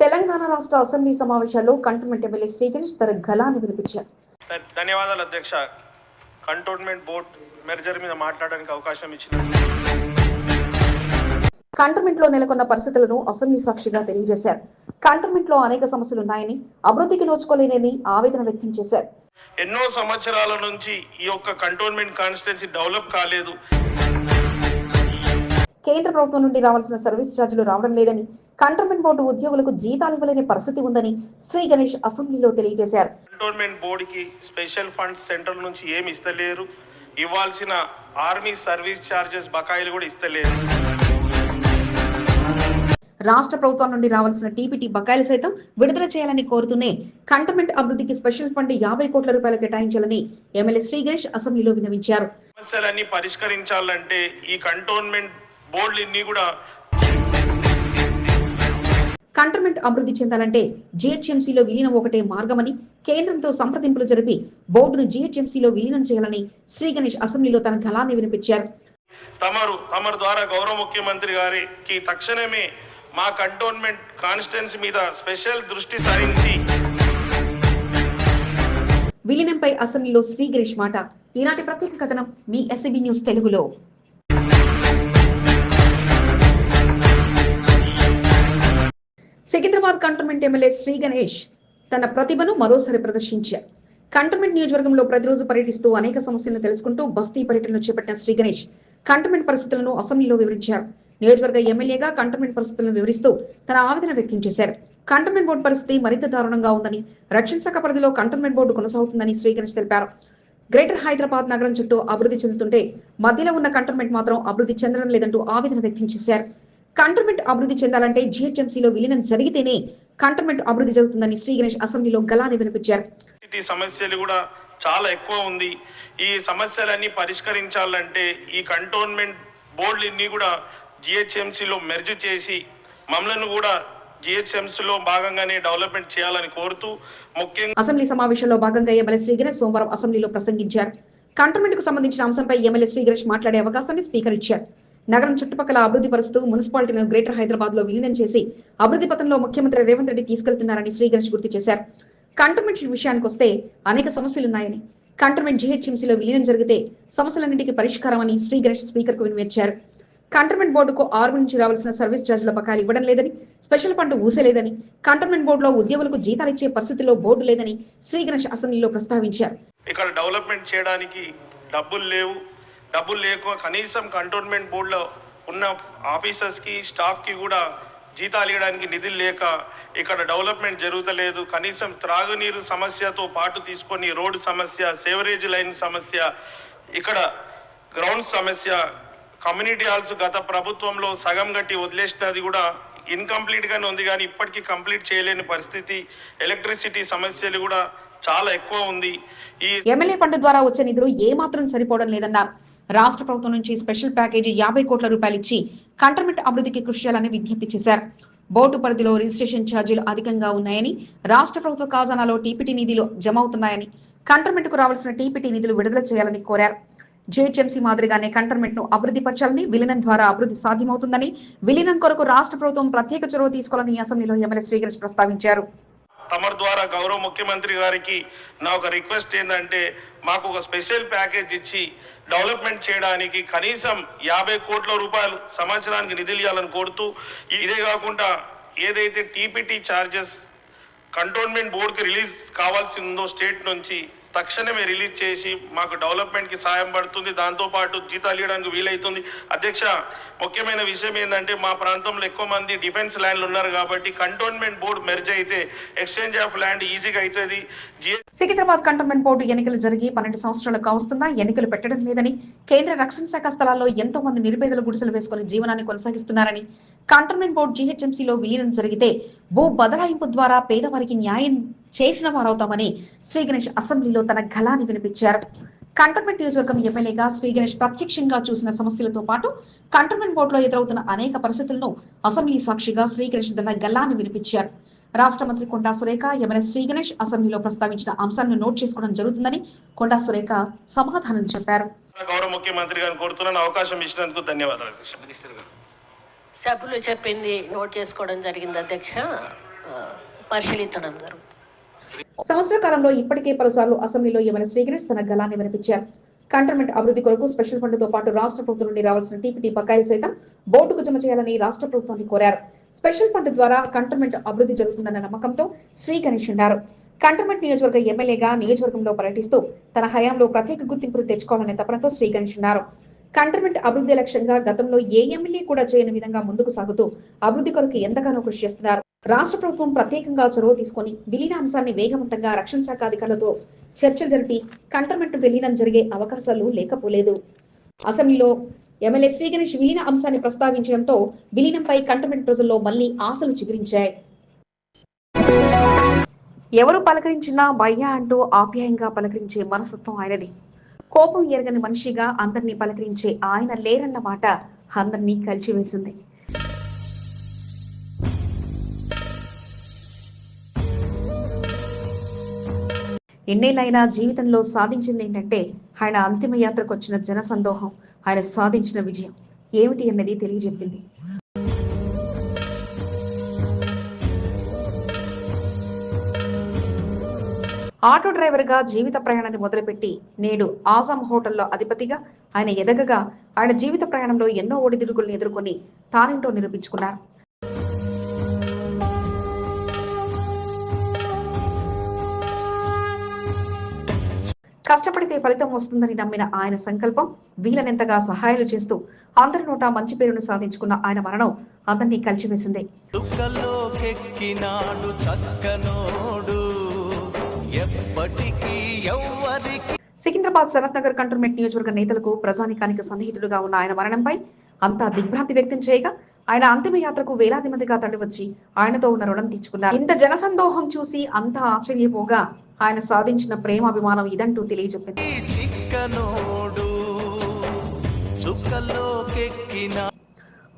తెలంగాణ రాష్ట్ర అసెంబ్లీ సమావేశాల్లో cantonment MLA Sri Ganesh తన గలాన్ని వినిపించారు. ధన్యవాదాలు అధ్యక్ష. కంటోన్మెంట్ బోర్డ్ మెర్జర్ మీద మాట్లాడడానికి అవకాశం ఇచ్చిన కంటోన్మెంట్లో నెలకొన్న పరిస్థితులను అసెంబ్లీ సాక్షిగా తెలియజేశారు. కంటోన్మెంట్లో అనేక సమస్యలు ఉన్నాయని అభివృద్ధికి నోచుకోలేనని ఆవేదన వ్యక్తం చేశారు. ఎన్నో సంవత్సరాల నుంచి ఈ యొక్క కంటోన్మెంట్ కాన్స్టిట్యున్సీ డెవలప్ కాలేదు. కేంద్ర ప్రభుత్వం నుండి రావాల్సిన సర్వీస్ ఛార్జీలు రావడం లేదని కంటోన్మెంట్ బోర్డు ఉద్యోగులకు జీతాలు ఇవ్వలేని పరిస్థితి ఉందని శ్రీ గణేష్ అసెంబ్లీలో తెలియజేశారు. కంటోన్మెంట్ బోర్డుకి స్పెషల్ ఫండ్స్ సెంట్రల్ నుంచి ఏమి ఇస్తలేరు? ఇవ్వాల్సిన ఆర్మీ సర్వీస్ ఛార్జెస్ బకాయిలు కూడా ఇస్తలేరు. రాష్ట్ర ప్రభుత్వం నుండి రావాల్సిన టీపీటీ బకాయిలు సైతం విడుదల చేయాలని కోరుతూనే కంటోన్మెంట్ అభివృద్ధికి స్పెషల్ ఫండ్ యాభై కోట్ల రూపాయలు కేటాయించాలని ఎమ్మెల్యే శ్రీ గణేష్ అసెంబ్లీలో విన్నవించారు. సమస్యలన్నీ పరిష్కరించాలంటే ఈ కంటోన్మెంట్ బోర్డులన్నీ కూడా కంటోన్మెంట్ అభివృద్ధి చెందాలంటే జీహెచ్ఎంసీలో విలీనం ఒకటే మార్గమని కేంద్రంతో సంప్రదింపులు జరిపి బోర్డును జీహెచ్ఎంసీలో విలీనం చేయాలని శ్రీ గణేష్ అసెంబ్లీలో తన గలాన్ని వినిపించారు. తమరు తమరు ద్వారా గౌరవ ముఖ్యమంత్రి గారికి తక్షణమే మా కంటోన్మెంట్ కాన్స్టిట్యున్సీ మీద స్పెషల్ దృష్టి సారించి విలీనంపై అసెంబ్లీలో శ్రీ గణేష్ మాట. ఈనాటి ప్రత్యేక కథనం మీ ఎస్సీబీ న్యూస్ తెలుగులో. సికింద్రాబాద్ కంటోన్మెంట్ ఎమ్మెల్యే శ్రీ గణేష్ తన ప్రతిభను మరోసారి ప్రదర్శించారు. కంటోన్మెంట్ నియోజకవర్గంలో ప్రతిరోజు పర్యటిస్తూ అనేక సమస్యలను తెలుసుకుంటూ బస్తీ పర్యటనలు చేపట్టిన శ్రీ గణేష్ కంటోన్మెంట్ పరిస్థితులను అసెంబ్లీలో వివరించారు. నియోజకవర్గ ఎమ్మెల్యేగా కంటోన్మెంట్ పరిస్థితులను వివరిస్తూ తన ఆవేదన వ్యక్తం చేశారు. కంటోన్మెంట్ బోర్డు పరిస్థితి మరింత దారుణంగా ఉందని రక్షణ శాఖ పరిధిలో కంటోన్మెంట్ బోర్డు కొనసాగుతుందని శ్రీ గణేష్ తెలిపారు. గ్రేటర్ హైదరాబాద్ నగరం చుట్టూ అభివృద్ధి చెందుతుంటే మధ్యలో ఉన్న కంటోన్మెంట్ మాత్రం అభివృద్ధి చెందడం లేదంటూ ఆవేదన వ్యక్తం చేశారు. కంటోన్మెంట్ అభివృద్ధి చెందాలంటే జీహెచ్ఎంసీలో విలీనం జరిగితేనే కంటోన్మెంట్ అభివృద్ధి జరుగుతుందని శ్రీ గణేష్ అసెంబ్లీలో గలాన్ని వినిపించారు. సమస్యలు కూడా చాలా ఎక్కువ ఉంది. ఈ సమస్యలన్నీ పరిష్కరించాలంటే ఈ కంటోన్మెంట్ బోర్డులన్నీ కూడా జిహెచ్ఎంసీలో మెర్జ్ చేసి మమ్మల్ని కూడా జిహెచ్ఎంసీలో భాగంగానే డెవలప్మెంట్ చేయాలని కోరుతూ ముఖ్యంగా అసెంబ్లీ సమావేశంలో భాగంగా ఎమ్మెల్యే శ్రీ గణేష్ సోమవారం అసెంబ్లీలో ప్రసంగించారు. కంటోన్మెంట్కు సంబంధించిన అంశంపై ఎమ్మెల్యే శ్రీ గణేష్ మాట్లాడే అవకాశాన్ని స్పీకర్ ఇచ్చారు. నగరం చుట్టుపక్కల అభివృద్ధి పరుస్తూ మున్సిపాలిటీలను గ్రేటర్ హైదరాబాద్లో విలీనం చేసి అభివృద్ధి పథంలో ముఖ్యమంత్రి రేవంత్ రెడ్డి తీసుకెళ్తున్నారని శ్రీ గణేష్ గుర్తు చేశారు. కంటోన్మెంట్ విషయానికి వస్తే అనేక సమస్యలున్నాయని కంటోన్మెంట్ జీహెచ్ఎంసీలో విలీనం జరిగితే సమస్యలన్నింటికీ పరిష్కారం అని శ్రీ గణేష్ స్పీకర్కు వినిపించారు. కంటోన్మెంట్ బోర్డుకు ఆరు నుంచి రావాల్సిన సర్వీస్ ఛార్జీల బకాయిలు ఇవ్వడం లేదని స్పెషల్ ఫండ్ ఊసలేదని కంటోన్మెంట్ బోర్డులో ఉద్యోగులకు జీతాలు ఇచ్చే పరిస్థితిలో బోర్డు లేదని శ్రీ గణేష్ అసెంబ్లీలో ప్రస్తావించారు. ఇక్కడ డెవలప్మెంట్ చేయడానికి డబ్బులు లేవు. డబ్బులు లేక కనీసం కంటోన్మెంట్ బోర్డులో ఉన్న ఆఫీసర్స్కి స్టాఫ్కి కూడా జీతాలు ఇవ్వడానికి నిధులు లేక ఇక్కడ డెవలప్మెంట్ జరుగుతలేదు. కనీసం త్రాగునీరు సమస్యతో పాటు తీసుకొని రోడ్డు సమస్య సేవరేజ్ లైన్ సమస్య ఇక్కడ గ్రౌండ్ సమస్య కమ్యూనిటీ హాల్స్ గత ప్రభుత్వంలో సగం గట్టి వదిలేసినది కూడా ఇన్కంప్లీట్గానే ఉంది. కానీ ఇప్పటికీ కంప్లీట్ చేయలేని పరిస్థితి. ఎలక్ట్రిసిటీ సమస్యలు కూడా చాలా ఎక్కువ ఉంది. ఈ ఎమ్మెల్యే ఫండ్ ద్వారా వచ్చే నిధులు ఏమాత్రం సరిపోవడం లేదన్నారు. రాష్ట్ర ప్రభుత్వం నుంచి స్పెషల్ ప్యాకేజీ యాభై కోట్ల రూపాయలు ఇచ్చి కంటర్మెంట్ అభివృద్ధికి కృషి చేయాలని విజ్ఞప్తి చేశారు. బోర్డు పరిధిలో రిజిస్ట్రేషన్ ఛార్జీలు అధికంగా ఉన్నాయని రాష్ట్ర ప్రభుత్వ ఖజానాలో టీపీటీ నిధులు జమ అవుతున్నాయని కంటర్మెంట్కు రావాల్సిన టీపీటీ నిధులు విడుదల చేయాలని కోరారు. జేహెచ్ఎంసీ మాదిరిగానే కంటర్మెంట్ను అభివృద్ధి పరచాలని విలీనం ద్వారా అభివృద్ధి సాధ్యమవుతుందని విలీనం కొరకు రాష్ట్ర ప్రభుత్వం ప్రత్యేక చొరవ తీసుకోవాలని అసెంబ్లీలో ఎమ్మెల్యే శ్రీకృష్ణ ప్రస్తావించారు. తమరి ద్వారా గౌరవ ముఖ్యమంత్రి గారికి నా ఒక రిక్వెస్ట్ ఏంటంటే మాకు ఒక స్పెషల్ ప్యాకేజ్ ఇచ్చి డెవలప్మెంట్ చేయడానికి కనీసం యాభై కోట్ల రూపాయలు సంవత్సరానికి నిధులు ఇవ్వాలని కోరుతూ ఇదే కాకుండా ఏదైతే టీపీటీ ఛార్జెస్ కంటోన్మెంట్ బోర్డుకి రిలీజ్ కావాల్సి ఉందో స్టేట్ నుంచి తక్షణమే రిలీజ్ చేసి మాకు డెవలప్మెంట్కి సాయం పడుతుంది. దాంతోపాటు జీతాలు ఇవ్వడానికి వీలవుతుంది అధ్యక్ష ముఖ్యమైన విషయం ఏంటంటే మా ప్రాంతంలో ఎక్కువ మంది డిఫెన్స్ ల్యాండ్లు ఉన్నారు కాబట్టి కంటోన్మెంట్ బోర్డు మెర్జ్ అయితే ఎక్స్చేంజ్ ఆఫ్ ల్యాండ్ ఈజీగా అవుతుంది. జిఎస్ సికింద్రాబాద్ కంటోన్మెంట్ బోర్డు ఎన్నికలు జరిగి పన్నెండు సంవత్సరాలు కావస్తున్నా ఎన్నికలు పెట్టడం లేదని కేంద్ర రక్షణ శాఖ స్థలాల్లో ఎంతో మంది నిరుపేదలు గుడిసెలు వేసుకుని జీవనాన్ని కొనసాగిస్తున్నారని కంటోన్మెంట్ బోర్డు జీహెచ్ఎంసీలో విలీనం జరిగితే భూ బదలాయింపు ద్వారా పేదవారికి న్యాయం చేసిన వారవుతామని శ్రీ గణేష్ అసెంబ్లీలో తన గలాన్ని వినిపించారు. కంటోన్మెంట్ నియోజకవర్గం ఎమ్మెల్యేగా శ్రీ గణేష్ ప్రత్యక్షంగా చూసిన సమస్యలతో పాటు కంటోన్మెంట్ బోర్డులో ఎదురవుతున్న అనేక పరిస్థితులను అసెంబ్లీ సాక్షిగా శ్రీ గణేష్ తన గల్లాన్ని వినిపించారు. రాష్ట్ర మంత్రి కొండా సురేఖ ఎమ్మెల్యే శ్రీ గణేష్ అసెంబ్లీలో ప్రస్తావించిన అంశాలను నోట్ చేసుకోవడం జరుగుతుందని కొండా సురేఖ సమాధానం చెప్పారు. గౌరవ ముఖ్యమంత్రి గారిని కోరుతున్నాను. అవకాశం ఇచ్చినందుకు ధన్యవాదాలు అధ్యక్ష. సభ్యులు చెప్పింది నోట్ చేసుకోవడం జరిగింది అధ్యక్ష. పరిశీలించడం జరుగుతుంది. సంవత్సర కాలంలో ఇప్పటికే పలుసార్లు అసెంబ్లీలో ఎమ్మెల్యే శ్రీగణేష్ తన గలాన్ని వినిపించారు. కంటోన్మెంట్ అభివృద్ధి కొరకు స్పెషల్ ఫండ్తో పాటు రాష్ట్ర ప్రభుత్వం నుండి రావాల్సిన టీపీటీ బకాయిలు సైతం బోర్డుకు జమ చేయాలని రాష్ట్ర ప్రభుత్వాన్ని కోరారు. స్పెషల్ ఫండ్ ద్వారా కంటోన్మెంట్ అభివృద్ధి జరుగుతుందన్న నమ్మకంతో శ్రీ గణేష్ ఉన్నారు కంటోన్మెంట్ నియోజకవర్గ ఎమ్మెల్యేగా నియోజకవర్గంలో పర్యటిస్తూ తన హయాంలో ప్రత్యేక గుర్తింపును తెచ్చుకోవాలనే తపనతో శ్రీ గణేష్ ఉన్నారు. కంటర్మెంట్ అభివృద్ధి లక్ష్యంగా గతంలో ఏ ఎమ్మెల్యే కూడా చేయని విధంగా ముందుకు సాగుతూ అభివృద్ధి కొరకు ఎంతగానో కృషి చేస్తున్నారు. రాష్ట్ర ప్రభుత్వం ప్రత్యేకంగా చొరవ తీసుకొని విలీన అంశాన్ని వేగవంతంగా రక్షణ శాఖ అధికారులతో చర్చలు జరిపి కంటర్మెంట్ విలీనం జరిగే అవకాశాలు లేకపోలేదు. అసెంబ్లీలో ఎమ్మెల్యే శ్రీ గణేష్ విలీన అంశాన్ని ప్రస్తావించడంతో విలీనంపై కంటర్మెంట్ ప్రజల్లో మళ్ళీ ఆశలు చిగురించాయి. ఎవరు పలకరించినా భయ్యా అంటూ ఆప్యాయంగా పలకరించే మనస్తత్వం ఆయనది. కోపం ఎరగని మనిషిగా అందరినీ పలకరించే ఆయన లేరన్న మాట అందరినీ కలిచివేసింది. ఎన్నేళ్ళైనా జీవితంలో సాధించింది ఏంటంటే ఆయన అంతిమ యాత్రకు వచ్చిన జన సందోహం ఆయన సాధించిన విజయం. ఏమిటి అన్నది తెలియజెప్పింది. ఆటో డ్రైవర్గా జీవిత ప్రయాణాన్ని మొదలుపెట్టి నేడు ఆజాం హోటల్లో అధిపతిగా ఆయన ఎదగగా ఆయన జీవిత ప్రయాణంలో ఎన్నో ఒడిదుడుకులను ఎదుర్కొని తానేంటో నిరూపించుకున్నారు. కష్టపడితే ఫలితం వస్తుందని నమ్మిన ఆయన సంకల్పం వీలనెంతగా సహాయాలు చేస్తూ అందరి నోట మంచి పేరును సాధించుకున్న ఆయన మరణం అందరినీ కలిసివేసింది చక్కనోడు. ఎప్పటికీ ఎవ్వరికి. సికింద్రాబాద్ శరత్ నగర్ కంటోన్మెంట్ నియోజకవర్గ నేతలకు ప్రజానికానికి సన్నిహితుడుగా ఉన్న ఆయన మరణంపై అంతా దిగ్భ్రాంతి వ్యక్తం చేయగా ఆయన అంతిమ యాత్రకు వేలాది మందిగా తరలివచ్చి ఆయనతో ఉన్న రుణం తీర్చుకున్నారు. ఇంత జనసందోహం చూసి అంతా ఆశ్చర్యపోగా ఆయన సాధించిన ప్రేమాభిమానం ఇదంటూ తెలియజెప్పింది.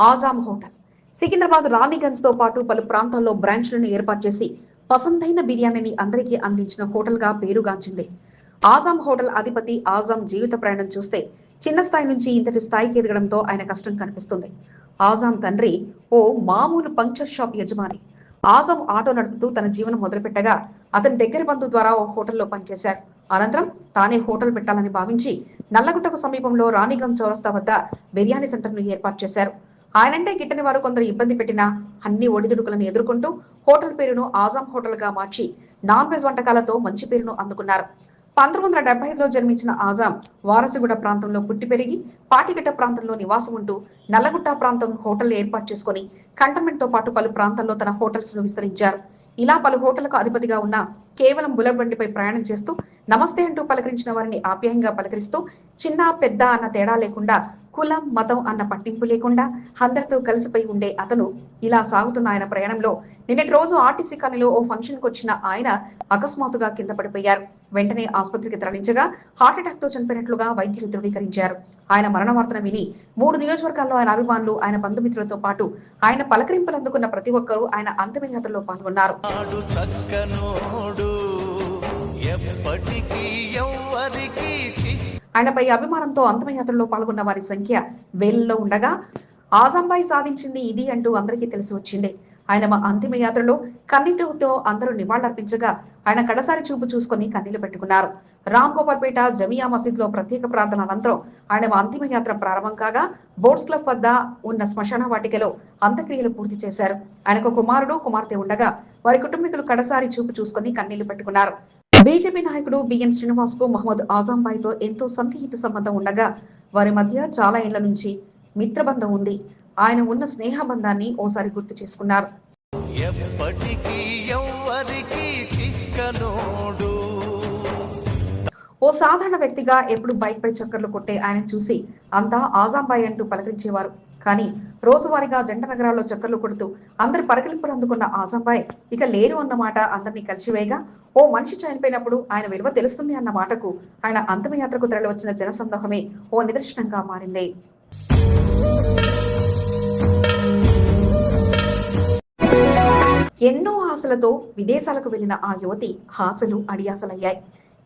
ఆజాం హోటల్. సికింద్రాబాద్ రాణిగంజ్తో పాటు పలు ప్రాంతాల్లో బ్రాంచ్లను ఏర్పాటు చేసి పసందైన బిర్యానీని అందరికీ అందించిన హోటల్గా పేరుగాంచింది ఆజాం హోటల్ అధిపతి ఆజాం జీవిత ప్రయాణం చూస్తే చిన్న స్థాయి నుంచి ఇంతటి స్థాయికి ఎదగడంతో ఆయన కష్టం కనిపిస్తుంది. ఆజాం తండ్రి ఓ మామూలు పంక్చర్ షాప్ యజమాని. ఆజం ఆటో నడుపుతూ తన జీవనం మొదలుపెట్టగా అతని దగ్గర బంధు ద్వారా ఓ హోటల్లో పనిచేశారు. అనంతరం తానే హోటల్ పెట్టాలని భావించి నల్లగుట్టకు సమీపంలో రాణిగం చౌరస్తా వద్ద బిర్యానీ సెంటర్ను ఏర్పాటు చేశారు. ఆయనంటే గిట్టని వారు కొందరు ఇబ్బంది పెట్టిన అన్ని ఒడిదుడుకులను ఎదుర్కొంటూ హోటల్ పేరును ఆజాం హోటల్గా మార్చి నాన్ వెజ్ వంటకాలతో మంచి పేరును అందుకున్నారు. పంతొమ్మిది వందల డెబ్బై ఐదులో జన్మించిన ఆజాం వారసుగుడ ప్రాంతంలో పుట్టి పెరిగి పాటిగట్ట ప్రాంతంలో నివాసం ఉంటూ నల్లగుట్ట ప్రాంతం హోటల్ ఏర్పాటు చేసుకుని కంటోన్మెంట్తో పాటు పలు ప్రాంతాల్లో తన హోటల్స్ను విస్తరించారు. ఇలా పలు హోటళ్ళకు అధిపతిగా ఉన్న కేవలం బులబండిపై ప్రయాణం చేస్తూ నమస్తే అంటూ పలకరించిన వారిని ఆప్యాయంగా పలకరిస్తూ చిన్న పెద్ద అన్న తేడా లేకుండా కులం మతం అన్న పట్టింపు లేకుండా అందరితో కలిసిపోయి ఉండే అతను ఇలా సాగుతున్న ఆయన ప్రయాణంలో నిన్నటి రోజు ఆర్టీసీ కాలనీలో ఓ ఫంక్షన్కు వచ్చిన ఆయన అకస్మాత్తుగా కింద పడిపోయారు. వెంటనే ఆసుపత్రికి తరలించగా హార్ట్ అటాక్తో చనిపోయినట్లుగా వైద్యులు ధృవీకరించారు. ఆయన మరణ వార్తను విని మూడు నియోజకవర్గాల్లో ఆయన అభిమానులు ఆయన బంధుమిత్రులతో పాటు ఆయన పలకరింపులు అందుకున్న ప్రతి ఒక్కరూ ఆయన అంతిమయాత్రలో పాల్గొన్నారు. ఎప్పటికీ ఆయనపై అభిమానంతో అంతిమయాత్రలో పాల్గొన్న వారి సంఖ్య వేలలో ఉండగా ఆజంబాయి సాధించింది ఇది అంటూ అందరికీ తెలిసి వచ్చింది. ఆయన మా అంతిమయాత్రలో కన్నీటితో అందరూ నివాళులర్పించగా ఆయన కడసారి చూపు చూసుకొని కన్నీళ్ళు పెట్టుకున్నారు. రామ్ గోపాల్పేట జమియా మసీద్లో ప్రత్యేక ప్రార్థన అనంతరం ఆయన అంతిమయాత్ర ప్రారంభం కాగా బోర్డ్స్ క్లబ్ వద్ద ఉన్న శ్మశాన వాటికలో అంత్యక్రియలు పూర్తి చేశారు. ఆయనకు కుమారుడు కుమార్తె ఉండగా వారి కుటుంబీకులు కడసారి చూపు చూసుకొని కన్నీళ్ళు పెట్టుకున్నారు. బీజేపీ నాయకుడు బిఎన్ శ్రీనివాస్కు మహమ్మద్ ఆజంబాయి తో ఎంతో సన్నిహిత సంబంధం ఉండగా వారి మధ్య చాలా ఏళ్ళ నుంచి మిత్రబంధం ఉంది. ఆయన ఉన్న స్నేహ బంధాన్ని ఓసారి గుర్తు చేసుకున్నారు. ఓ సాధారణ వ్యక్తిగా ఎప్పుడు బైక్ పై చక్కర్లు కొట్టే ఆయన చూసి అంతా ఆజాంబాయి అంటూ పలకరించేవారు. కానీ రోజువారీగా జంట నగరాల్లో చక్కర్లు కొడుతూ అందరి పరకలింపులు అందుకున్న ఆజాంబాయ్ ఇక లేరు అన్నమాట అందరినీ కలిసివేయగా ఓ మనిషి చనిపోయినప్పుడు ఆయన విలువ తెలుస్తుంది అన్న మాటకు ఆయన అంతిమయాత్రకు తరలివచ్చిన జనసందోహమే ఓ నిదర్శనంగా మారింది. ఎన్నో ఆశలతో విదేశాలకు వెళ్ళిన ఆ యువతి ఆశలు అడియాసలయ్యాయి.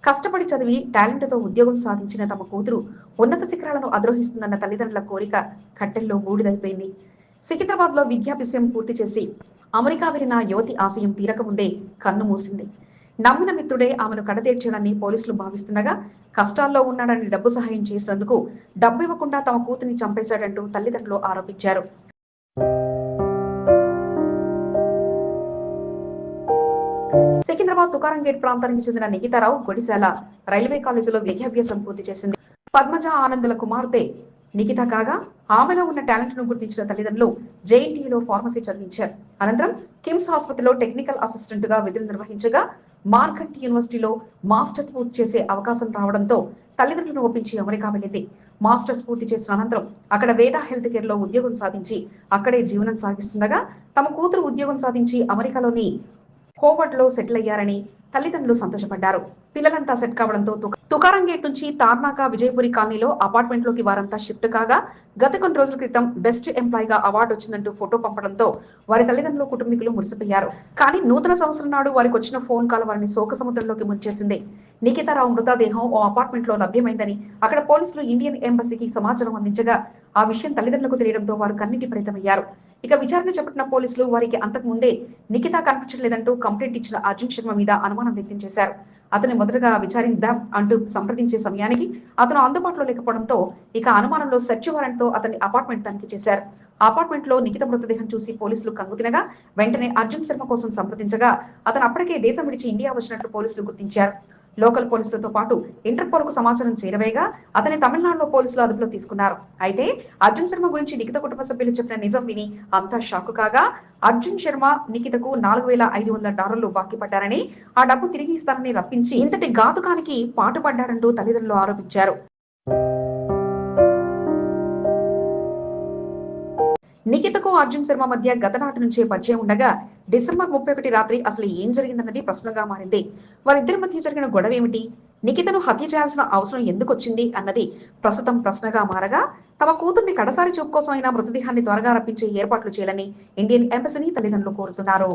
కష్టపడి చదివి టాలెంట్తో ఉద్యోగం సాధించిన తమ కూతురు ఉన్నత శిఖరాలను అధిరోహిస్తుందన్న తల్లిదండ్రుల కోరిక కట్టెల్లో బూడిదైపోయింది. సికింద్రాబాద్లో విద్యాభిషయం పూర్తి చేసి అమెరికా వెళ్ళిన యువతి ఆశయం తీరకముందే కన్ను మూసింది. నమ్మిన మిత్రుడే ఆమెను కడతీర్చాడని పోలీసులు భావిస్తుండగా కష్టాల్లో ఉన్నాడని డబ్బు సహాయం చేసినందుకు డబ్బు ఇవ్వకుండా తమ కూతురిని చంపేశాడంటూ తల్లిదండ్రులు ఆరోపించారు. సికింద్రాబాద్ తుకారం గేట్ ప్రాంతానికి చెందిన నిఖితారావు గొడిశాల రైల్వే కాలేజీలో విద్యాభ్యాసం పూర్తి చేసింది. పద్మజ ఆనందుల కుమార్తె నిఖిత కాగా ఆమెలో ఉన్న టాలెంట్ను గుర్తించిన తల్లిదండ్రులు జేఎన్టీయూలో ఫార్మసీ చదివించారు. అనంతరం కిమ్స్ ఆసుపత్రిలో టెక్నికల్ అసిస్టెంట్గా విధులు నిర్వహించగా మార్కంట్ యూనివర్సిటీలో మాస్టర్ పూర్తి చేసే అవకాశం రావడంతో తల్లిదండ్రులను ఒప్పించి అమెరికా వెళ్ళింది. మాస్టర్స్ పూర్తి చేసిన అనంతరం అక్కడ వేద హెల్త్ కేర్లో ఉద్యోగం సాధించి అక్కడే జీవనం సాగిస్తుండగా తమ కూతురు ఉద్యోగం సాధించి అమెరికాలోని కోవట్లో లో సెటిల్ అయ్యారని తల్లిదండ్రులు సంతోషపడ్డారు. పిల్లలంతా సెట్ కావడంతో తుకారం గేట్ నుంచి తార్నాక విజయపురి కాలనీలో అపార్ట్మెంట్లోకి వారంతా షిఫ్ట్ కాగా గత కొన్ని రోజుల క్రితం బెస్ట్ ఎంప్లాయ్గా అవార్డు వచ్చిందంటూ ఫోటో పంపడంతో వారి తల్లిదండ్రులు కుటుంబీకులు మురిసిపోయారు. కానీ నూతన సంవత్సరం నాడు వారికి వచ్చిన ఫోన్ కాల్ వారిని శోక సముద్రంలోకి ముంచేసింది. నిఖితారావు మృతదేహం ఓ అపార్ట్మెంట్లో లభ్యమైందని అక్కడ పోలీసులు ఇండియన్ ఎంబసీకి సమాచారం అందించగా ఆ విషయం తల్లిదండ్రులకు తెలియడంతో వారు కన్నిటి ప్రేతమయ్యారు. ఇక విచారణ చేపట్టిన పోలీసులు వారికి అంతకు ముందే నిఖిత కనిపించట్లేదంటూ కంప్లైంట్ ఇచ్చిన అర్జున్ శర్మ మీద అనుమానం వ్యక్తం చేశారు. అతని మొదటగా విచారిద్దాం అంటూ సంప్రదించే సమయానికి అతను అందుబాటులో లేకపోవడంతో ఇక అనుమానంలో సెర్చ్ వారెంట్తో అతని అపార్ట్మెంట్ తనిఖీ చేశారు. అపార్ట్మెంట్లో నిఖిత మృతదేహం చూసి పోలీసులు కంగుతినగా వెంటనే అర్జున్ శర్మ కోసం సంప్రదించగా అతను అప్పటికే దేశం విడిచి ఇండియా వచ్చినట్లు పోలీసులు గుర్తించారు. లోకల్ పోలీసులతో పాటు ఇంటర్పోల్కు సమాచారం చేరవేగా అతని తమిళనాడులో పోలీసులు అదుపులో తీసుకున్నారు. అయితే అర్జున్ శర్మ గురించి నిఖిత కుటుంబ సభ్యులు చెప్పిన నిజం విని అంతా షాక్ కాగా అర్జున్ శర్మ నిఖితకు నాలుగు వేల ఐదు వందల డాలర్లు బాకీ పడ్డారని ఆ డబ్బు తిరిగి ఇస్తారని రప్పించి ఇంతటి ఘాతుకానికి పాటుపడ్డారంటూ తల్లిదండ్రులు ఆరోపించారు. నిఖితకు అర్జున్ శర్మ మధ్య గత నాటి నుంచే పరిచయం ఉండగా డిసెంబర్ ముప్పై ఒకటి రాత్రి అసలు ఏం జరిగిందన్నది ప్రశ్నగా మారింది. వారిద్దరి మధ్య జరిగిన గొడవ ఏమిటి? నిఖితను హత్య చేయాల్సిన అవసరం ఎందుకు వచ్చింది అన్నది ప్రస్తుతం ప్రశ్నగా మారగా తమ కూతుర్ని కడసారి చూపు కోసం అయినా మృతదేహాన్ని త్వరగా రప్పించే ఏర్పాట్లు చేయాలని ఇండియన్ ఎంబసీని తల్లిదండ్రులు కోరుతున్నారు.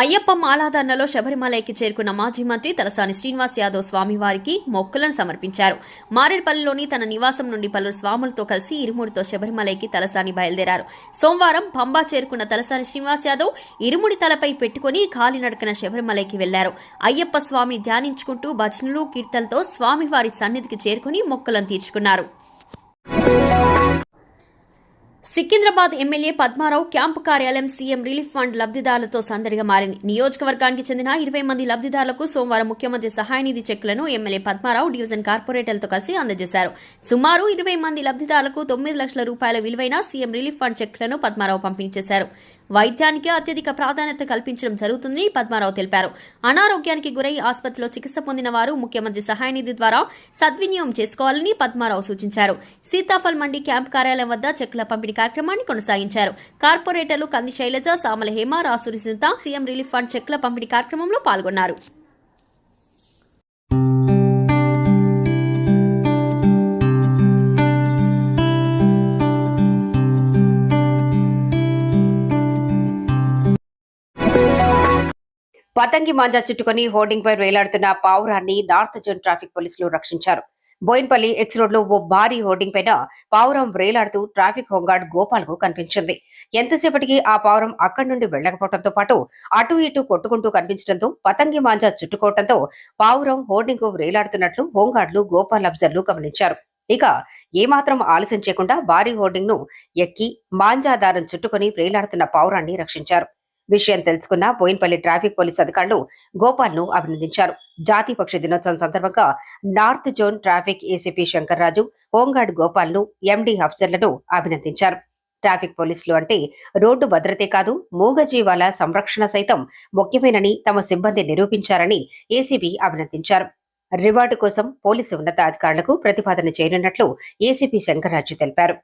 అయ్యప్ప మాలాధారణలో శబరిమలైకి చేరుకున్న మాజీ మంత్రి తలసాని శ్రీనివాస్ యాదవ్ స్వామివారికి మొక్కులను సమర్పించారు. మారేడుపల్లిలోని తన నివాసం నుండి పలువురు స్వాములతో కలిసి ఇరుముడితో శబరిమలైకి తలసాని బయలుదేరారు. సోమవారం పంబా చేరుకున్న తలసాని శ్రీనివాస్ యాదవ్ ఇరుముడి తలపై పెట్టుకుని కాలినడకన శబరిమలైకి వెళ్ళారు. అయ్యప్ప స్వామిని ధ్యానించుకుంటూ భజనలు కీర్తనలతో స్వామివారి సన్నిధికి చేరుకుని మొక్కలను తీర్చుకున్నారు. సికింద్రాబాద్ ఎమ్మెల్యే పద్మారావు క్యాంపు కార్యాలయం సీఎం రిలీఫ్ ఫండ్ లబ్దిదారులతో సందడిగా మారింది. నియోజకవర్గానికి చెందిన ఇరవై మంది లబ్దిదారులకు సోమవారం ముఖ్యమంత్రి సహాయనిధి చెక్కులను ఎమ్మెల్యే పద్మారావు డివిజన్ కార్పొరేటర్లతో కలిసి అందజేశారు. సుమారు ఇరవై మంది లబ్దిదారులకు తొమ్మిది లక్షల రూపాయల విలువైన సీఎం రిలీఫ్ ఫండ్ చెక్కులను పద్మారావు పంపిణీ చేశారు వైద్యానికి అత్యధిక ప్రాధాన్యత కల్పించడం జరుగుతుందని పద్మారావు తెలిపారు. అనారోగ్యానికి గురై ఆసుపత్రిలో చికిత్స పొందిన వారు ముఖ్యమంత్రి సహాయనిధి ద్వారా సద్వినియోగం చేసుకోవాలని పద్మారావు సూచించారు. సీతాఫల్ మండి క్యాంప్ కార్యాలయం వద్ద చెక్కుల పంపిణీ కార్యక్రమాన్ని కొనసాగించారు. కార్పొరేటర్లు కంది శైలజ సామల హేమ రాసూరి సింత సీఎం రిలీఫ్ ఫండ్ చెక్కుల పంపిణీ కార్యక్రమంలో పాల్గొన్నారు. పతంగి మాంజా చుట్టుకొని హోర్డింగ్ పై వేలాడుతున్న పావురాన్ని నార్త్ జోన్ ట్రాఫిక్ పోలీసులు రక్షించారు. బోయిన్పల్లి ఎక్స్ రోడ్లో ఓ భారీ హోర్డింగ్ పైన పావురం వేలాడుతూ ట్రాఫిక్ హోంగార్డ్ గోపాల్కు కనిపించింది. ఎంతసేపటికి ఆ పావురం అక్కడి నుండి వెళ్ళకపోవడంతో పాటు అటు ఇటు కొట్టుకుంటూ కనిపించడంతో పతంగి మాంజా చుట్టుకోవడంతో పావురం హోర్డింగ్కు వేలాడుతున్నట్లు హోంగార్డులు గోపాల్ అబ్జర్లు గమనించారు. ఇక ఏమాత్రం ఆలస్యం చేయకుండా భారీ హోర్డింగ్ను ఎక్కి మాంజా దారం చుట్టుకొని వేలాడుతున్న పావురాన్ని రక్షించారు. విషయం తెలుసుకున్న బోయిన్పల్లి ట్రాఫిక్ పోలీసు అధికారులు గోపాల్ను అభినందించారు. జాతీయ పక్షి దినోత్సవం సందర్భంగా north zone traffic ACP Shankarraju home guard గోపాల్ను MD అఫ్సర్లను అభినందించారు. ట్రాఫిక్ పోలీసులు అంటే రోడ్డు భద్రతే కాదు మూగజీవాల సంరక్షణ సైతం ముఖ్యమేనని తమ సిబ్బంది నిరూపించారని ఏసీబీ అభినందించారు. రివార్డు కోసం పోలీసు ఉన్నతాధికారులకు ప్రతిపాదన చేయనున్నట్లు ఏసీపీ శంకర్రాజు తెలిపారు.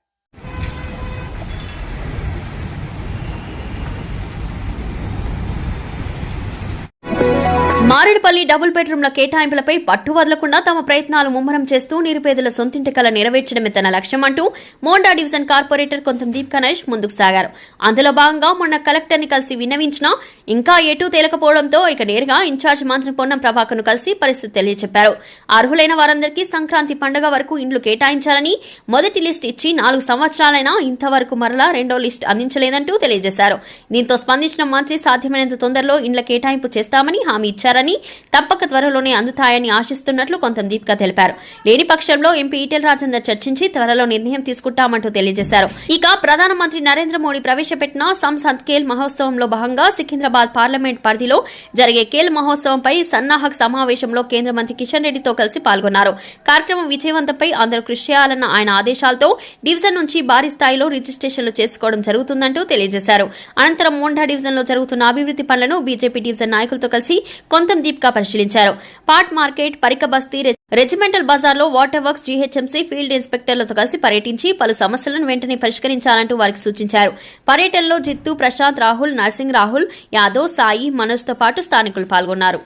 మారేడుపల్లి డబుల్ బెడ్రూమ్ల కేటాయింపులపై పట్టు వదలకుండా తమ ప్రయత్నాలు ముమ్మరం చేస్తూ నిరుపేదల సొంతింటి కల నెరవేర్చడమే తన లక్ష్యం అంటూ మోండా డివిజన్ కార్పొరేటర్ కొంతం దీప్ గణేష్ ముందుకు సాగారు. అందులో భాగంగా మొన్న కలెక్టర్ని కలిసి విన్నవించినా ఇంకా ఎటూ తేలకపోవడంతో ఇక నేరుగా ఇన్ఛార్జ్ మంత్రి పొన్నం ప్రభాకర్ను కలిసి పరిస్థితి తెలియచెప్పారు. అర్హులైన వారందరికీ సంక్రాంతి పండుగ వరకు ఇండ్లు కేటాయించాలని మొదటి లిస్ట్ ఇచ్చి నాలుగు సంవత్సరాలైనా ఇంతవరకు మరలా రెండో లిస్ట్ అందించలేదంటూ తెలియజేశారు. దీంతో స్పందించిన మంత్రి సాధ్యమైనంత తొందరలో ఇండ్ల కేటాయింపు చేస్తామని హామీ ఇచ్చారు ఇచ్చారని తప్పక త్వరలోనే అందుతాయని ఆశిస్తున్నట్లు కొంత దీపిక తెలిపారు. లేని పక్షంలో ఎంపీ ఈటెల రాజేందర్ చర్చించి త్వరలో నిర్ణయం తీసుకుంటామంటూ తెలియజేశారు. ఇక ప్రధానమంత్రి నరేంద్ర మోడీ ప్రవేశపెట్టిన సంసద్ ఖేల్ మహోత్సవంలో భాగంగా సికింద్రాబాద్ పార్లమెంట్ పరిధిలో జరిగే ఖేల్ మహోత్సవంపై సన్నాహక్ సమావేశంలో కేంద్ర మంత్రి కిషన్ రెడ్డితో కలిసి పాల్గొన్నారు. కార్యక్రమం విజయవంతంపై అందరూ కృషి చేయాలన్న ఆయన ఆదేశాలతో డివిజన్ నుంచి భారీ స్థాయిలో రిజిస్ట్రేషన్లు చేసుకోవడం జరుగుతుందంటూ తెలియజేశారు. అనంతరం మోండా డివిజన్లో జరుగుతున్న అభివృద్ధి పనులను బీజేపీ డివిజన్ నాయకులతో కలిసి కొంత దీప్గా పరిశీలించారు. పాట్ మార్కెట్ పరిక బస్తీ రె- రెజిమెంటల్ బజార్లో వాటర్ వర్క్స్ జీహెచ్ఎంసీ ఫీల్డ్ ఇన్స్పెక్టర్లతో కలిసి పర్యటించి పలు సమస్యలను వెంటనే పరిష్కరించాలంటూ వారికి సూచించారు. పర్యటనలో జిత్తు ప్రశాంత్ రాహుల్ నర్సింగ్ రాహుల్ యాదవ్ సాయి మనోజ్తో పాటు స్థానికులు పాల్గొన్నారు.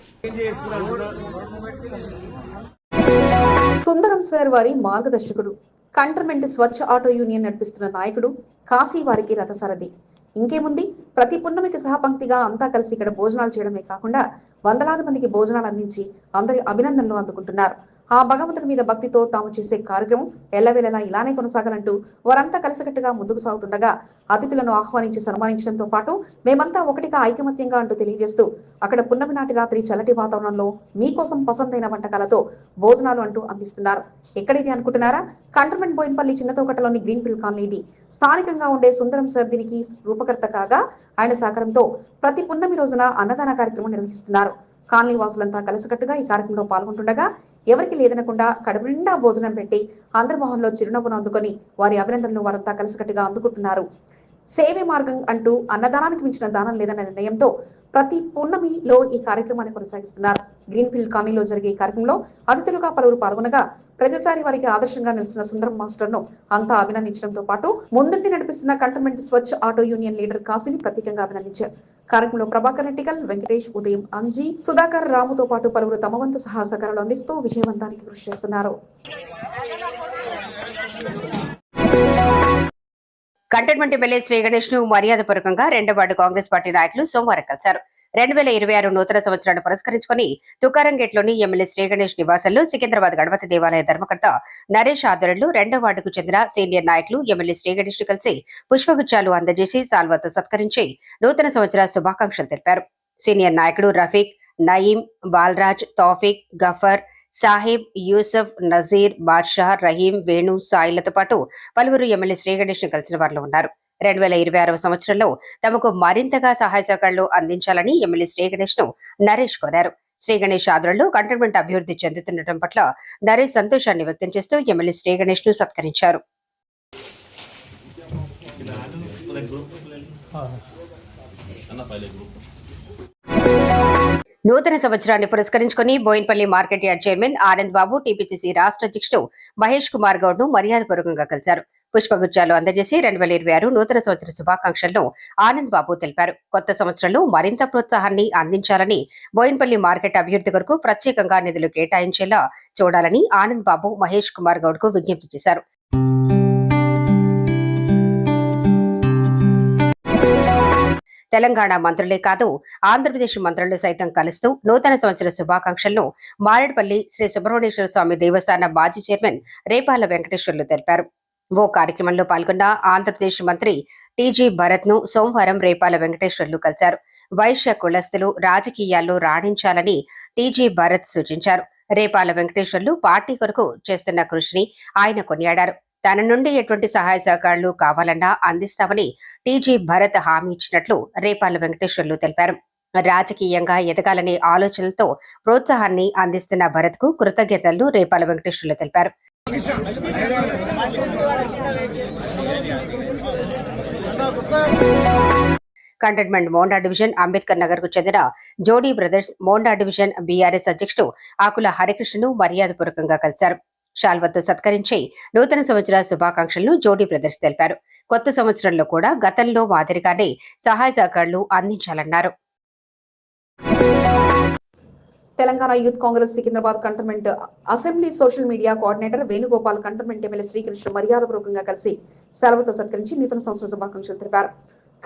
సుందరం సార్ వారి మార్గదర్శకుడు. కంటర్మెంట్ స్వచ్ఛ ఆటో యూనియన్ నడిపిస్తున్న నాయకుడు కాశీ వారికి రథసారథి. ఇంకేముంది? ప్రతి పున్నమికి సహపంక్తిగా అంతా కలిసి ఇక్కడ భోజనాలు చేయడమే కాకుండా వందలాది మందికి భోజనాలు అందించి అందరి అభినందనలు అందుకుంటున్నారు. ఆ భగవంతుడి మీద భక్తితో తాము చేసే కార్యక్రమం ఎల్లవేళలా ఇలానే కొనసాగాలంటూ వారంతా కలిసికట్టుగా ముందుకు సాగుతుండగా అతిథులను ఆహ్వానించి సన్మానించడంతో పాటు మేమంతా ఒకటిగా ఐకమత్యంగా అంటూ తెలియజేస్తూ అక్కడ పున్నమి నాటి రాత్రి చల్లటి వాతావరణంలో మీకోసం పసందైన వంటకాలతో భోజనాలు అంటూ అందిస్తున్నారు. ఎక్కడిది అనుకుంటున్నారా? కంటర్మెంట్ బోయిన్పల్లి చిన్నతోకటలోని గ్రీన్ ఫీల్డ్ కాలనీ ఇది స్థానికంగా ఉండే సుందరం సార్ దీనికి రూపకర్త కాగా ఆయన సహకారంతో ప్రతి పున్నమి రోజున అన్నదాన కార్యక్రమం నిర్వహిస్తున్నారు. కాలనీ వాసులంతా కలిసికట్టుగా ఈ కార్యక్రమంలో పాల్గొంటుండగా ఎవరికి లేదనకుండా కడుపు నిండా భోజనం పెట్టి ఆంధ్రమోహన్లో చిరునవ్వును అందుకొని వారి అభినందనలు వారంతా కలిసికట్టుగా అందుకుంటున్నారు. సేవే మార్గం అంటూ అన్నదానానికి మించిన దానం లేదన్న నిర్ణయంతో ప్రతి పున్నమిలో ఈ కార్యక్రమాన్ని కొనసాగిస్తున్నారు. గ్రీన్ ఫీల్డ్ కాలనీలో జరిగే ఈ కార్యక్రమంలో అతిథులుగా పలువురు పాల్గొనగా ప్రతిసారి వారికి ఆదర్శంగా నిలుస్తున్న సుందరం మాస్టర్ను అంతా అభినందించడంతో పాటు ముందుండి నడిపిస్తున్న cantonment Swachh auto union leader కాశీని ప్రత్యేకంగా అభినందించారు. కార్యక్రమంలో ప్రభాకర్ రెడ్డికల్ వెంకటేష్ ఉదయం అంజీ సుధాకర్ రాముతో పాటు పలువురు తమ వంతు సహా సహకారాలు అందిస్తూ విజయవంతానికి కృషి చేస్తున్నారు. కంటోన్మెంట్ ఎమ్మెల్యే శ్రీ గణేష్ను మర్యాదపూర్వకంగా రెండో వార్డు కాంగ్రెస్ పార్టీ నాయకులు సోమవారం కలిశారు. రెండు వేల ఇరవై ఆరు నూతన సంవత్సరాన్ని పురస్కరించుకుని తుకారంగేట్లోని ఎమ్మెల్యే శ్రీ గణేష్ నివాసంలో సికింద్రాబాద్ గణపతి దేవాలయ ధర్మకర్త నరేష్ ఆధ్వర్యంలో రెండో వార్డుకు చెందిన సీనియర్ నాయకులు ఎమ్మెల్యే శ్రీ గణేష్ను కలిసి పుష్పగుచ్చాలు అందజేసి సాల్వతో సత్కరించి నూతన సంవత్సర శుభాకాంక్షలు తెలిపారు. సీనియర్ నాయకుడు రఫీక్ నయీం బాల్రాజ్ తౌఫిక్ గఫర్ సాహిబ్ యూసఫ్ నజీర్ బాద్షా రహీం వేణు సాయిలతో పాటు పలువురు ఎమ్మెల్యే శ్రీగణేష్ను కలిసిన వారిలో ఉన్నారు. రెండు వేల ఇరవై ఆరవ సంవత్సరంలో తమకు మరింతగా సహాయ సహకారాలు అందించాలని ఎమ్మెల్యే శ్రీగణేష్ను నరేష్ కోరారు. శ్రీగణేష్ ఆధ్వర్యంలో కంటోన్మెంట్ అభివృద్ధి చెందుతుండటం పట్ల నరేష్ సంతోషాన్ని వ్యక్తం చేస్తూ ఎమ్మెల్యే శ్రీ ను సత్కరించారు నూతన సంవత్సరాన్ని పురస్కరించుకుని Bowenpally market yard chairman Anand Babu TPCC రాష్ట్ర అధ్యక్షుడు మహేష్ కుమార్ గౌడ్ను మర్యాదపూర్వకంగా కలిశారు. పుష్పగుచ్చాలు అందజేసి రెండు వేల ఇరవై ఆరు నూతన సంవత్సర శుభాకాంక్షలను ఆనంద్ బాబు తెలిపారు. కొత్త సంవత్సరంలో మరింత ప్రోత్సాహాన్ని అందించాలని బోయిన్పల్లి మార్కెట్ అభివృద్ధి కొరకు ప్రత్యేకంగా నిధులు కేటాయించేలా చూడాలని ఆనంద్ బాబు మహేష్ కుమార్ గౌడ్కు విజ్ఞప్తి చేశారు. తెలంగాణ మంత్రులే కాదు ఆంధ్రప్రదేశ్ మంత్రులు సైతం కలుస్తూ నూతన సంవత్సర శుభాకాంక్షలను మారేడుపల్లి శ్రీ సుబ్రహ్మణ్యేశ్వర స్వామి దేవస్థాన మాజీ చైర్మన్ రేపాల వెంకటేశ్వర్లు తెలిపారు. ఓ కార్యక్రమంలో పాల్గొన్న ఆంధ్రప్రదేశ్ మంత్రి టీజీ భరత్ను సోమవారం రేపాల వెంకటేశ్వర్లు కలిశారు. వైశ్య కులస్తులు రాజకీయాల్లో రాణించాలని టీజీ భరత్ సూచించారు. రేపాల వెంకటేశ్వర్లు పార్టీ కొరకు చేస్తున్న కృషిని ఆయన కొనియాడారు. తన నుండి ఎటువంటి సహాయ సహకారాలు కావాలన్నా అందిస్తామని టీజీ భరత్ హామీ ఇచ్చినట్లు రేపాల వెంకటేశ్వర్లు తెలిపారు. రాజకీయంగా ఎదగాలనే ఆలోచనలతో ప్రోత్సాహాన్ని అందిస్తున్న భరత్కు కృతజ్ఞతలు రేపాల వెంకటేశ్వర్లు తెలిపారు. కంటైన్మెంట్ మోండా డివిజన్ అంబేద్కర్ నగర్కు చెందిన Jodi brothers Monda division BRS అధ్యక్షుడు ఆకుల హరికృష్ణను మర్యాదపూర్వకంగా కలిశారు. షాల్వతో సత్కరించి నూతన సంవత్సర శుభాకాంక్షలను జోడీ బ్రదర్స్ తెలిపారు. కొత్త సంవత్సరంలో కూడా గతంలో మాదిరిగానే సహాయ సహకారాలు అందించాలన్నారు. Telangana youth Congress Secunderabad cantonment assembly social media coordinator Venugopal cantonment MLA Srikrishna మర్యాదపూర్వకంగా కలిసి సెలవుతో సత్కరించి నూతన సంవత్సర శుభాకాంక్షలు తెలిపారు.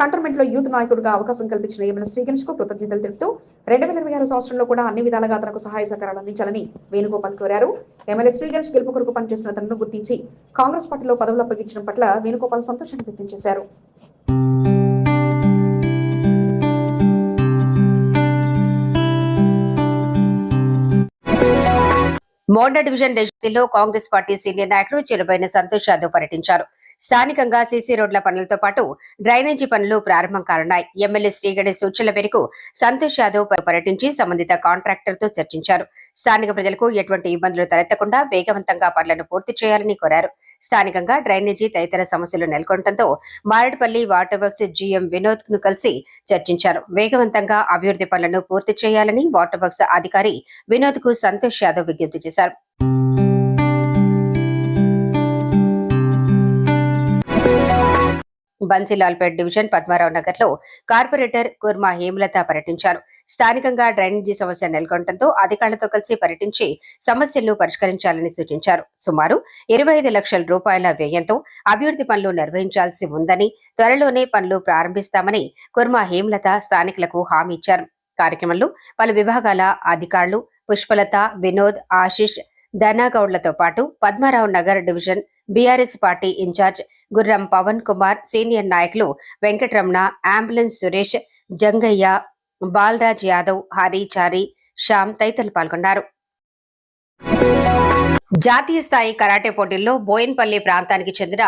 కంటర్మెంట్లో యూత్ నాయకుడిగా అవకాశం కల్పించిన ఎమ్మెల్యే శ్రీగణేష్కు కృతజ్ఞతలు తెలుపుతూ రెండు వేల ఇరవై ఆరు సంవత్సరంలో కూడా అన్ని విధాలుగా తనకు సహాయ సహకారాలు అందించాలని వేణుగోపాల్ కోరారు. ఎమ్మెల్యే శ్రీగణేష్ గెలుపు కొరకు పనిచేసిన తనను గుర్తించి కాంగ్రెస్ పార్టీలో పదవులు అప్పగించడం పట్ల వేణుగోపాల్ సంతోషాన్ని వ్యక్తం చేశారు. మోండా డివిజన్ డెసిలో కాంగ్రెస్ పార్టీ సీనియర్ నాయకులు చిరుబైన సంతోష్ యాదవ్ పర్యటించారు. స్థానికంగా సీసీ రోడ్ల పనులతో పాటు డ్రైనేజీ పనులు ప్రారంభం కానున్నాయి. ఎమ్మెల్యే శ్రీగణేష్ సూచనల మేరకు సంతోష్ యాదవ్ పర్యటించి సంబంధిత కాంట్రాక్టర్తో చర్చించారు. స్థానిక ప్రజలకు ఎటువంటి ఇబ్బందులు తలెత్తకుండా వేగవంతంగా పనులను పూర్తి చేయాలని కోరారు. స్థానికంగా డ్రైనేజీ తదితర సమస్యలు నెలకొనడంతో మారేడుపల్లి వాటర్ వర్క్స్ జీఎం వినోద్ను కలిసి చర్చించారు. వేగవంతంగా అభివృద్ధి పనులను పూర్తి చేయాలని వాటర్ వర్క్స్ అధికారి వినోద్కు సంతోష్ యాదవ్ విజ్ఞప్తి చేశారు. బన్సీలాల్పేట్ డివిజన్ పద్మారావు నగర్లో కార్పొరేటర్ కుర్మా హేమలత పర్యటించారు. స్థానికంగా డ్రైనేజీ సమస్య నెలకొనడంతో అధికారులతో కలిసి పర్యటించి సమస్యలను పరిష్కరించాలని సూచించారు. సుమారు ఇరవై ఐదు లక్షల రూపాయల వ్యయంతో అభివృద్ధి పనులు నిర్వహించాల్సి ఉందని త్వరలోనే పనులు ప్రారంభిస్తామని కుర్మా హేమలత స్థానికులకు హామీ ఇచ్చారు. కార్యక్రమంలో పలు విభాగాల అధికారులు పుష్పలత వినోద్ ఆశిష్ ధనాగౌడ్లతో పాటు Padmarao Nagar division BRS party incharge Gurram Pavan Kumar senior నాయకులు వెంకటరమణ అంబులెన్స్ సురేష్ జంగయ్య బాలరాజ్ యాదవ్ హరి చారి శ్యామ్ తదితరులు పాల్గొన్నారు. జాతీయ స్థాయి కరాటే పోటీల్లో బోయిన్పల్లి ప్రాంతానికి చెందిన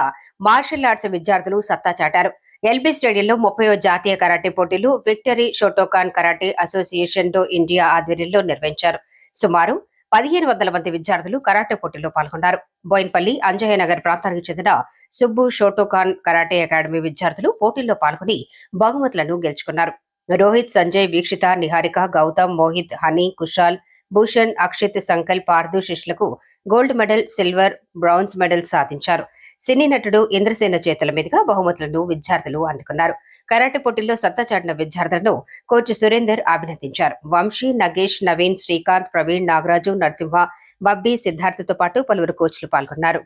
మార్షల్ ఆర్ట్స్ విద్యార్థులు సత్తా చాటారు. ఎల్బీ స్టేడియంలో ముప్పయో జాతీయ కరాటే పోటీలు victory Shotokan karate association do India ఆధ్వర్యంలో నిర్వహించారు. సుమారు పదిహేను వందల మంది విద్యార్థులు కరాటే పోటీలో పాల్గొన్నారు. బోయిన్పల్లి అంజయ్యనగర్ ప్రాంతానికి చెందిన సుబ్బు షోటోకాన్ కరాటే అకాడమీ విద్యార్థులు పోటీల్లో పాల్గొని బహుమతులను గెలుచుకున్నారు. రోహిత్ సంజయ్ వీక్షిత నిహారిక గౌతమ్ మోహిత్ హనీ కుషాల్ భూషణ్ అక్షిత్ సంకల్ పార్దు శిష్యులకు gold medal silver bronze medal సాధించారు. సినీ నటుడు ఇంద్రసేన చేతుల మీదుగా బహుమతులను విద్యార్థులు అందుకున్నారు. కరాటే పోటీల్లో సత్తా చాటిన విద్యార్థులను కోచ్ సురేందర్ అభినందించారు. వంశీ నగేష్ నవీన్ శ్రీకాంత్ ప్రవీణ్ నాగరాజు నరసింహ బబ్బీ సిద్ధార్థతో పాటు పలువురు కోచ్లు పాల్గొన్నారు.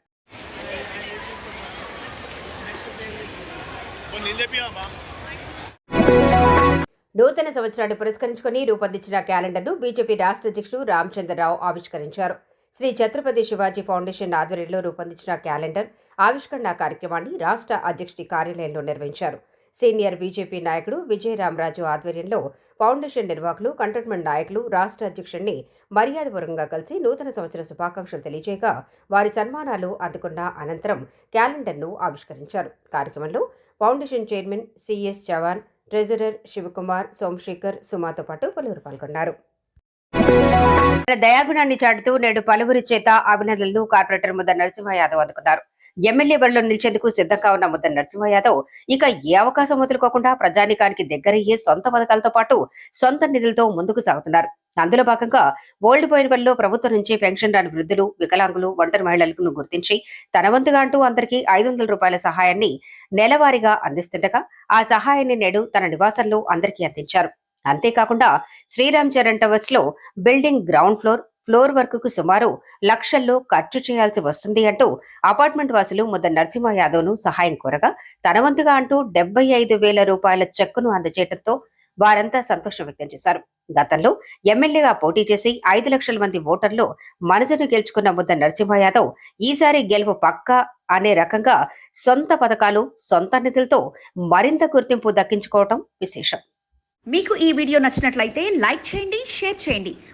నూతన సంవత్సరాన్ని పురస్కరించుకుని రూపొందించిన క్యాలెండర్ను బీజేపీ రాష్ట్ర అధ్యక్షుడు రామచంద్రరావు ఆవిష్కరించారు. శ్రీ ఛత్రపతి శివాజీ ఫౌండేషన్ ఆధ్వర్యంలో రూపొందించిన క్యాలెండర్ ఆవిష్కరణ కార్యక్రమాన్ని రాష్ట్ర అధ్యక్షుడి కార్యాలయంలో నిర్వహించారు. సీనియర్ బీజేపీ నాయకుడు విజయరామరాజు ఆధ్వర్యంలో ఫౌండేషన్ నిర్వాహకులు కంటోన్మెంట్ నాయకులు రాష్ట్ర అధ్యక్షుడిని మర్యాదపూర్వకంగా కలిసి నూతన సంవత్సర శుభాకాంక్షలు తెలియజేయగా వారి సన్మానాలు అందుకున్న అనంతరం క్యాలెండర్ను ఆవిష్కరించారు. కార్యక్రమంలో foundation chairman CS Chavan treasurer Shivakumar Somashekar సుమాతో పాటు పలువురు పాల్గొన్నారు. దయాగుణాన్ని చాటుతూ నేడు పలువురి చేత అభినందనలు కార్పొరేటర్ ముద్ద నరసింహ యాదవ్ అందుకున్నారు. ఎమ్మెల్యే బరిలో నిలిచేందుకు సిద్ధంగా ఉన్న ముద్ద నరసింహ యాదవ్ ఇక ఏ అవకాశం వదులుకోకుండా ప్రజానికానికి దగ్గరయ్యే సొంత పథకాలతో పాటు సొంత నిధులతో ముందుకు సాగుతున్నారు. అందులో భాగంగా ఓల్డ్ బోయినపల్లిలో ప్రభుత్వం నుంచి పెన్షన్ రాని వృద్ధులు వికలాంగులు ఒంటరి మహిళలను గుర్తించి తన వంతుగా అంటూ అందరికీ ఐదు వందల రూపాయల సహాయాన్ని నెలవారీగా అందిస్తుండగా ఆ సహాయాన్ని నేడు తన నివాసంలో అందరికీ అందించారు. అంతేకాకుండా శ్రీరామ్ చరణ్ టవర్స్లో బిల్డింగ్ గ్రౌండ్ ఫ్లోర్ ఫ్లోర్ వర్క్కు సుమారు లక్షల్లో ఖర్చు చేయాల్సి వస్తుంది అంటూ అపార్ట్మెంట్ వాసులు ముద్ద నరసింహ యాదవ్ను సహాయం కోరగా తన వంతుగా అంటూ డెబ్బై ఐదు వేల రూపాయల చెక్కును అందజేయడంతో వారంతా సంతోషం వ్యక్తం చేశారు. గతంలో ఎమ్మెల్యేగా పోటీ చేసి ఐదు లక్షల మంది ఓటర్లు మనసును గెలుచుకున్న ముద్ద నరసింహ యాదవ్ ఈసారి గెలుపు పక్కా అనే రకంగా సొంత పథకాలు సొంత నిధులతో మరింత గుర్తింపు దక్కించుకోవటం విశేషం. మీకు ఈ వీడియో నచ్చినట్లయితే లైక్ చేయండి షేర్ చేయండి.